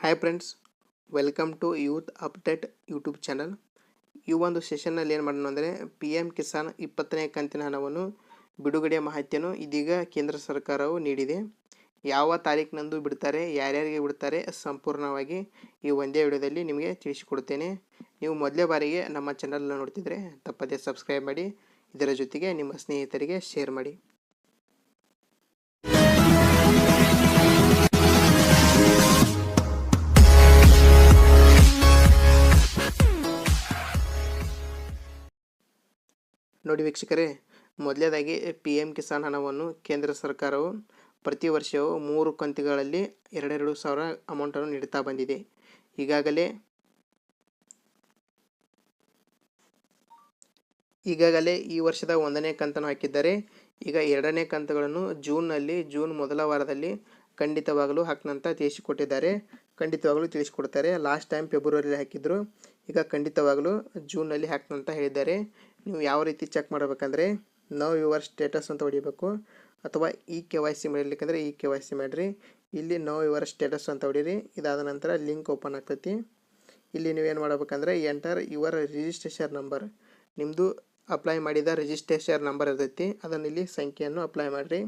Hi friends welcome to youth update YouTube channel ಈ ಒಂದು ಸೆಷನ್ನಲ್ಲಿ ಏನು ಮಾಡೋಣ ಅಂದರೆ ಪಿ ಎಂ ಕಿಸಾನ್ ಇಪ್ಪತ್ತನೇ ಕಂತಿನ ಹಣವನ್ನು ಬಿಡುಗಡೆ ಮಾಹಿತಿಯನ್ನು ಇದೀಗ ಕೇಂದ್ರ ಸರ್ಕಾರವು ನೀಡಿದೆ. ಯಾವ ತಾರೀಕಿನಂದು ಬಿಡ್ತಾರೆ, ಯಾರ್ಯಾರಿಗೆ ಬಿಡ್ತಾರೆ ಸಂಪೂರ್ಣವಾಗಿ ಈ ಒಂದೇ ವಿಡಿಯೋದಲ್ಲಿ ನಿಮಗೆ ತಿಳಿಸಿಕೊಡ್ತೇನೆ ನೀವು ಮೊದಲೇ ಬಾರಿಗೆ ನಮ್ಮ ಚಾನಲನ್ನು ನೋಡ್ತಿದ್ರೆ ತಪ್ಪದೇ ಸಬ್ಸ್ಕ್ರೈಬ್ ಮಾಡಿ, ಇದರ ಜೊತೆಗೆ ನಿಮ್ಮ ಸ್ನೇಹಿತರಿಗೆ ಶೇರ್ ಮಾಡಿ. ನೋಡಿ ವೀಕ್ಷಕರೇ, ಮೊದಲನೇದಾಗಿ ಪಿ ಎಂ ಕಿಸಾನ್ ಹಣವನ್ನು ಕೇಂದ್ರ ಸರ್ಕಾರವು ಪ್ರತಿ ವರ್ಷವೂ ಮೂರು ಕಂತುಗಳಲ್ಲಿ ಎರಡೆರಡು ಸಾವಿರ ಅಮೌಂಟನ್ನು ನೀಡುತ್ತಾ ಬಂದಿದೆ. ಈಗಾಗಲೇ ಈಗಾಗಲೇ ಈ ವರ್ಷದ ಒಂದನೇ ಕಂತನ್ನು ಹಾಕಿದ್ದಾರೆ. ಈಗ ಎರಡನೇ ಕಂತುಗಳನ್ನು ಜೂನ್ನಲ್ಲಿ, ಜೂನ್ ಮೊದಲ ವಾರದಲ್ಲಿ ಖಂಡಿತವಾಗಲೂ ಹಾಕ್ನಂತ ತಿಳಿಸಿಕೊಟ್ಟಿದ್ದಾರೆ. ಖಂಡಿತವಾಗಲೂ ತಿಳಿಸ್ಕೊಡ್ತಾರೆ. ಲಾಸ್ಟ್ ಟೈಮ್ ಫೆಬ್ರವರಿಲಿ ಹಾಕಿದ್ರು, ಈಗ ಖಂಡಿತವಾಗಲೂ ಜೂನಲ್ಲಿ ಹಾಕ್ತಂತ ಹೇಳಿದ್ದಾರೆ. ನೀವು ಯಾವ ರೀತಿ ಚೆಕ್ ಮಾಡಬೇಕಂದ್ರೆ ನೋ ಯುವರ್ ಸ್ಟೇಟಸ್ ಅಂತ ಹೊಡಿಬೇಕು. ಅಥವಾ ಇ ಕೆ ವೈ ಸಿ ಮಾಡಲಿಕ್ಕಂದ್ರೆ ಇ ಕೆ ವೈ ಸಿ ಮಾಡಿರಿ. ಇಲ್ಲಿ ನೋ ಯುವರ್ ಸ್ಟೇಟಸ್ ಅಂತ ಹೊಡೀರಿ. ಇದಾದ ನಂತರ ಲಿಂಕ್ ಓಪನ್ ಆಗ್ತೈತಿ. ಇಲ್ಲಿ ನೀವೇನು ಮಾಡಬೇಕಂದ್ರೆ ಎಂಟರ್ ಯುವರ್ ರಿಜಿಸ್ಟ್ರೇಷನ್ ನಂಬರ್ ನಿಮ್ಮದು ಅಪ್ಲೈ ಮಾಡಿದ ರಿಜಿಸ್ಟ್ರೇಷನ್ ನಂಬರ್ ಇರ್ತೈತಿ. ಅದನ್ನು ಇಲ್ಲಿ ಸಂಖ್ಯೆಯನ್ನು ಅಪ್ಲೈ ಮಾಡಿರಿ.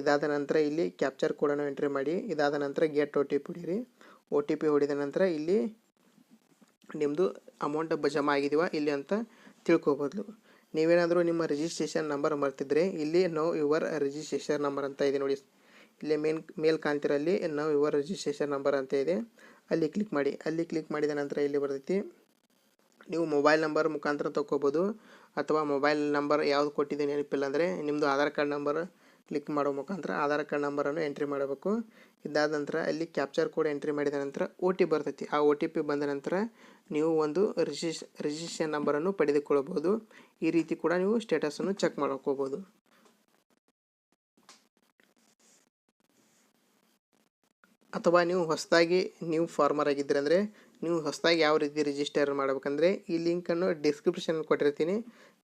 ಇದಾದ ನಂತರ ಇಲ್ಲಿ ಕ್ಯಾಪ್ಚರ್ ಕೋಡನ್ನು ಎಂಟ್ರಿ ಮಾಡಿ. ಇದಾದ ನಂತರ ಗೇಟ್ ಓ ಟಿ ಪಿ ಹೊಡೀರಿ. ಒ ಟಿ ಪಿ ಹೊಡಿದ ನಂತರ ಇಲ್ಲಿ ನಿಮ್ಮದು ಅಮೌಂಟ್ ಜಮಾ ಆಗಿದೀವ ಇಲ್ಲಿ ಅಂತ ತಿಳ್ಕೊಬೋದು. ನೀವೇನಾದರೂ ನಿಮ್ಮ ರಿಜಿಸ್ಟ್ರೇಷನ್ ನಂಬರ್ ಮರ್ತಿದ್ರೆ ಇಲ್ಲಿ ನೋ ಯುವರ್ ರಿಜಿಸ್ಟ್ರೇಷನ್ ನಂಬರ್ ಅಂತ ಇದೆ ನೋಡಿ. ಇಲ್ಲಿ ಮೇನ್ ಮೇಲ್ ಕಾಣ್ತಿರಲ್ಲಿ ನೋ ಯುವರ್ ರಿಜಿಸ್ಟ್ರೇಷನ್ ನಂಬರ್ ಅಂತ ಇದೆ. ಅಲ್ಲಿ ಕ್ಲಿಕ್ ಮಾಡಿ. ಅಲ್ಲಿ ಕ್ಲಿಕ್ ಮಾಡಿದ ನಂತರ ಇಲ್ಲಿ ಬರ್ತೈತಿ. ನೀವು ಮೊಬೈಲ್ ನಂಬರ್ ಮುಖಾಂತರ ತೊಗೋಬೋದು ಅಥವಾ ಮೊಬೈಲ್ ನಂಬರ್ ಯಾವುದು ಕೊಟ್ಟಿದ್ದೀನಿ ನೆನಪಿಲ್ಲ ಅಂದರೆ ನಿಮ್ಮದು ಆಧಾರ್ ಕಾರ್ಡ್ ನಂಬರ್ ಕ್ಲಿಕ್ ಮಾಡೋ ಮುಖಾಂತರ ಆಧಾರ್ ಕಾರ್ಡ್ ನಂಬರನ್ನು ಎಂಟ್ರಿ ಮಾಡಬೇಕು. ಇದಾದ ನಂತರ ಅಲ್ಲಿ ಕ್ಯಾಪ್ಚರ್ ಕೋಡ್ ಎಂಟ್ರಿ ಮಾಡಿದ ನಂತರ ಒ ಟಿ ಬರ್ತೈತಿ. ಆ ಒ ಟಿ ಪಿ ಬಂದ ನಂತರ ನೀವು ಒಂದು ರಿಜಿಸ್ ರಿಜಿಸ್ಟ್ರೇಷನ್ ನಂಬರನ್ನು ಪಡೆದುಕೊಳ್ಳಬಹುದು. ಈ ರೀತಿ ಕೂಡ ನೀವು ಸ್ಟೇಟಸನ್ನು ಚೆಕ್ ಮಾಡ್ಕೋಬೋದು ಅಥವಾ ನೀವು ಹೊಸದಾಗಿ ನೀವು ಫಾರ್ಮರ್ ಆಗಿದ್ದೀರಿ ಅಂದರೆ ನೀವು ಹೊಸದಾಗಿ ಯಾವ ರೀತಿ ರಿಜಿಸ್ಟರ್ ಮಾಡಬೇಕಂದ್ರೆ ಈ ಲಿಂಕನ್ನು ಡಿಸ್ಕ್ರಿಪ್ಷನ್ ಕೊಟ್ಟಿರ್ತೀನಿ.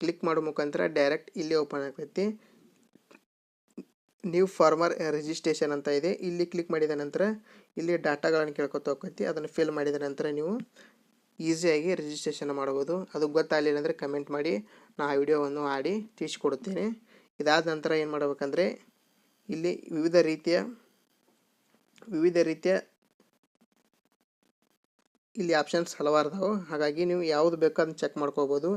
ಕ್ಲಿಕ್ ಮಾಡೋ ಮುಖಾಂತರ ಡೈರೆಕ್ಟ್ ಇಲ್ಲಿ ಓಪನ್ ಆಗ್ತೈತಿ. ನ್ಯೂ ಫಾರ್ಮರ್ ರಿಜಿಸ್ಟ್ರೇಷನ್ ಅಂತ ಇದೆ. ಇಲ್ಲಿ ಕ್ಲಿಕ್ ಮಾಡಿದ ನಂತರ ಇಲ್ಲಿ ಡಾಟಾಗಳನ್ನು ಕೇಳ್ಕೊತ ಹೋಗ್ತೈತಿ ಅದನ್ನು ಫಿಲ್ ಮಾಡಿದ ನಂತರ ನೀವು ಈಸಿಯಾಗಿ ರಿಜಿಸ್ಟ್ರೇಷನ್ ಮಾಡ್ಬೋದು. ಅದು ಗೊತ್ತಾಗಲಿಲ್ಲ ಅಂದರೆ ಕಮೆಂಟ್ ಮಾಡಿ. ನಾ ಆ ವಿಡಿಯೋವನ್ನು ಆಡಿ ತಿಳಿಸ್ಕೊಡುತ್ತೇನೆ. ಇದಾದ ನಂತರ ಏನು ಮಾಡಬೇಕಂದ್ರೆ ಇಲ್ಲಿ ವಿವಿಧ ರೀತಿಯ ವಿವಿಧ ರೀತಿಯ ಇಲ್ಲಿ ಆಪ್ಷನ್ಸ್ ಹಲವಾರು ಅದಾವೆ. ಹಾಗಾಗಿ ನೀವು ಯಾವುದು ಬೇಕೋ ಅದನ್ನು ಚೆಕ್ ಮಾಡ್ಕೋಬೋದು.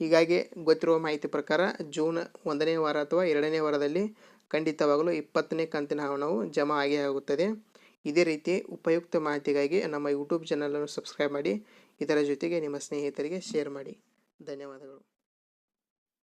ಹೀಗಾಗಿ ಗೊತ್ತಿರುವ ಮಾಹಿತಿ ಪ್ರಕಾರ ಜೂನ್ ಒಂದನೇ ವಾರ ಅಥವಾ ಎರಡನೇ ವಾರದಲ್ಲಿ ಖಂಡಿತವಾಗಲೂ ಇಪ್ಪತ್ತನೇ ಕಂತಿನ ಹಣವು ಜಮಾ ಆಗೇ ಆಗುತ್ತದೆ. ಇದೇ ರೀತಿ ಉಪಯುಕ್ತ ಮಾಹಿತಿಗಾಗಿ ನಮ್ಮ ಯೂಟ್ಯೂಬ್ ಚಾನಲನ್ನು ಸಬ್ಸ್ಕ್ರೈಬ್ ಮಾಡಿ, ಇದರ ಜೊತೆಗೆ ನಿಮ್ಮ ಸ್ನೇಹಿತರಿಗೆ ಶೇರ್ ಮಾಡಿ. ಧನ್ಯವಾದಗಳು.